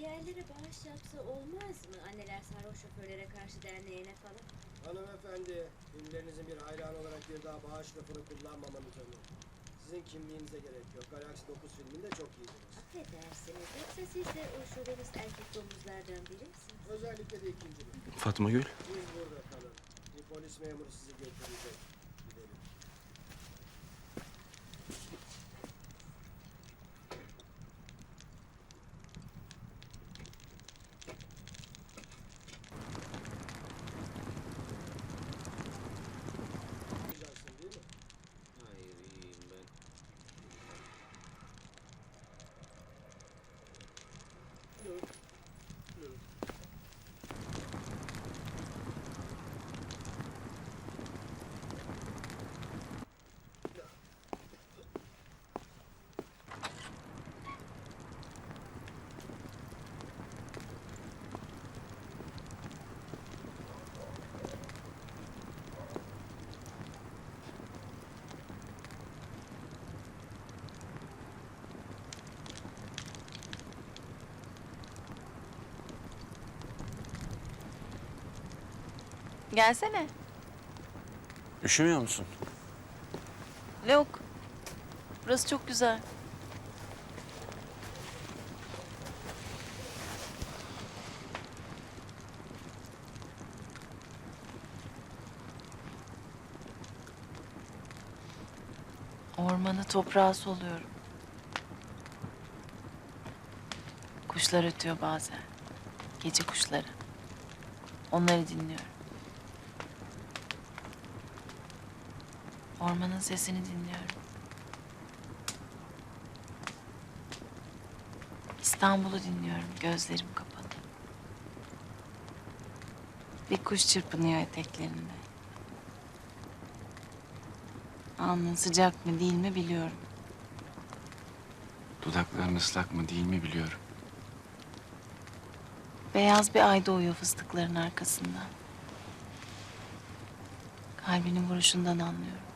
Diğerleri bağış yapsa olmaz mı? Anneler sarhoş şoförlere karşı derneğine falan. Hanımefendi, filmlerinizin bir hayranı olarak bir daha bağış lafını kullanmamanız önemli. Sizin kimliğinize gerek yok. Galaxy 9 filminde çok iyiydiniz. Affedersiniz. Yoksa siz de o şovenist erkek domuzlardan biri misiniz? Özellikle de ikinci. Fatma Gül. Siz burada kalın. Bir polis memuru sizi götürecek. Gelsene. Üşümüyor musun? Yok. Burası çok güzel. Ormanı toprağı soluyorum. Kuşlar ötüyor bazen. Gece kuşları. Onları dinliyorum. Ormanın sesini dinliyorum. İstanbul'u dinliyorum gözlerim kapalı. Bir kuş çırpınıyor eteklerinde. Alnın sıcak mı değil mi biliyorum. Dudakların ıslak mı değil mi biliyorum. Beyaz bir ay doğuyor fıstıkların arkasından. Kalbinin vuruşundan anlıyorum.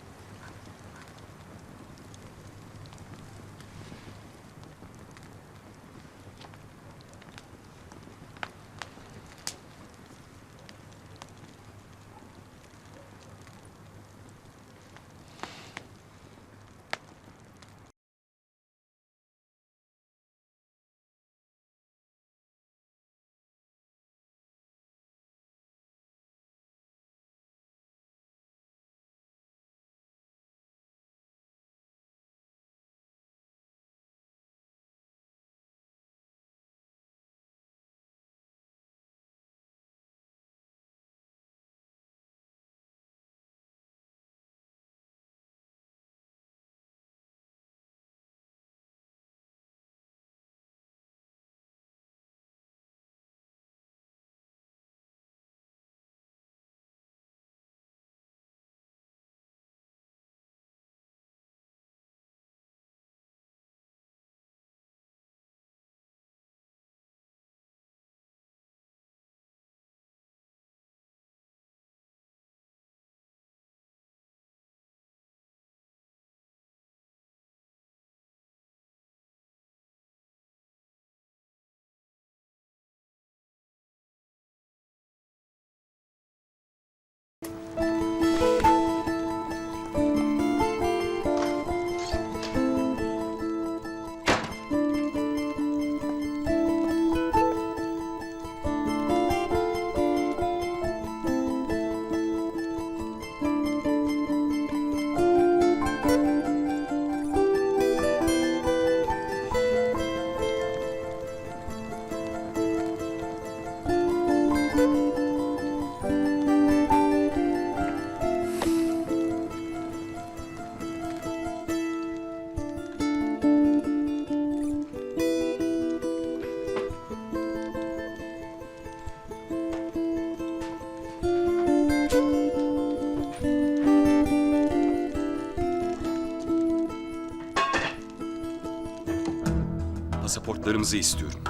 Pasaportlarımızı istiyorum.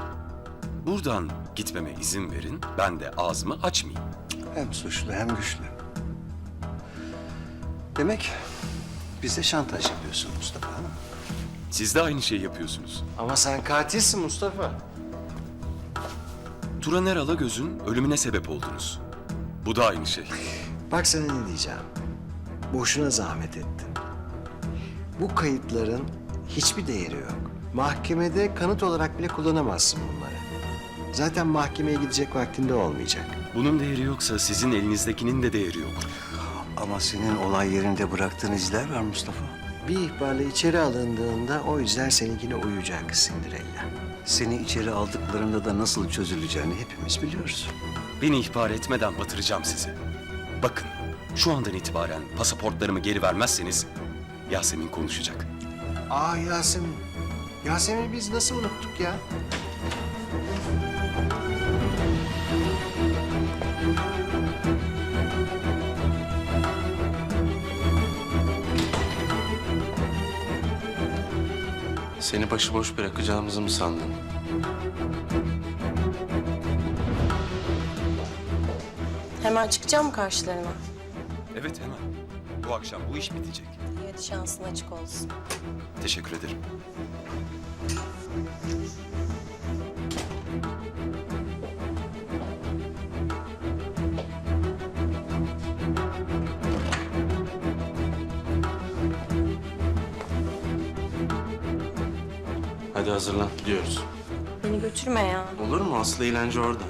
Buradan gitmeme izin verin, ben de ağzımı açmayayım. Hem suçlu hem güçlü. Demek bize şantaj yapıyorsun Mustafa. ha? Siz de aynı şeyi yapıyorsunuz. Ama sen katilsin Mustafa. Turaner Alagöz'ün ölümüne sebep oldunuz. Bu da aynı şey. Bak sana ne diyeceğim. Boşuna zahmet ettin. Bu kayıtların hiçbir değeri yok. Mahkemede kanıt olarak bile kullanamazsın bunları. Zaten mahkemeye gidecek vaktinde olmayacak. Bunun değeri yoksa sizin elinizdekinin de değeri yok. Ama senin olay yerinde bıraktığın izler var Mustafa. Bir ihbarla içeri alındığında o izler seninkine uyacak Cinderella. Seni içeri aldıklarında da nasıl çözüleceğini hepimiz biliyoruz. Beni ihbar etmeden batıracağım sizi. Bakın, şu andan itibaren pasaportlarımı geri vermezseniz Yasemin konuşacak. Aa Yasemin. Yasemin'i biz nasıl unuttuk ya? Seni başıboş bırakacağımızı mı sandın? Hemen çıkacağım mı karşılarına? Evet hemen. Bu akşam bu iş bitecek. Hadi şansın açık olsun. Teşekkür ederim. Hadi hazırlan, gidiyoruz. Beni götürme ya. Olur mu? Aslı eğlence orada.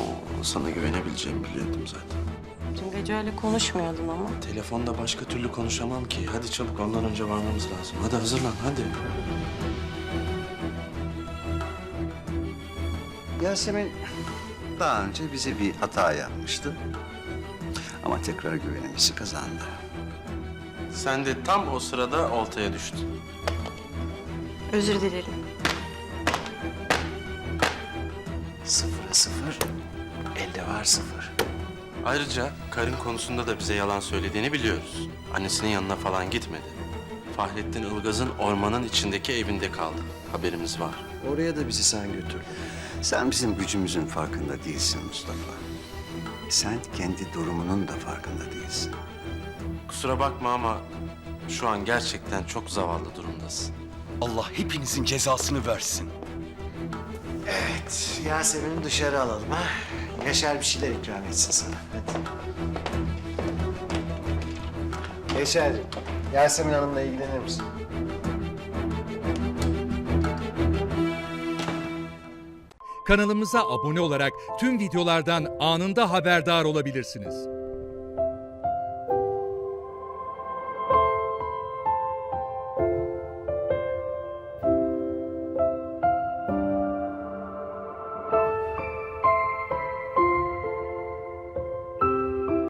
Oo, sana güvenebileceğimi biliyordum zaten. Dün gece öyle konuşmuyordun ama. Telefonda başka türlü konuşamam ki. Hadi çabuk ondan önce varmamız lazım. Hadi hazırlan, hadi. Yasemin daha önce bize bir hata yapmıştı. Ama tekrar güvenimizi kazandı. Sen de tam o sırada oltaya düştün. Özür dilerim. Sıfıra sıfır, elde var sıfır. Ayrıca karın konusunda da bize yalan söylediğini biliyoruz. Annesinin yanına falan gitmedi. Fahrettin Ilgaz'ın ormanın içindeki evinde kaldı. Haberimiz var. Oraya da bizi sen götürdün. Sen bizim gücümüzün farkında değilsin Mustafa. Sen kendi durumunun da farkında değilsin. Kusura bakma ama şu an gerçekten çok zavallı durumdasın. Allah hepinizin cezasını versin. Evet, Yasemin'i dışarı alalım ha. Yaşar bir şeyler ikram etsin sana. Hadi. Yaşar, Yasemin Hanım'la ilgilenir misin? Kanalımıza abone olarak tüm videolardan anında haberdar olabilirsiniz.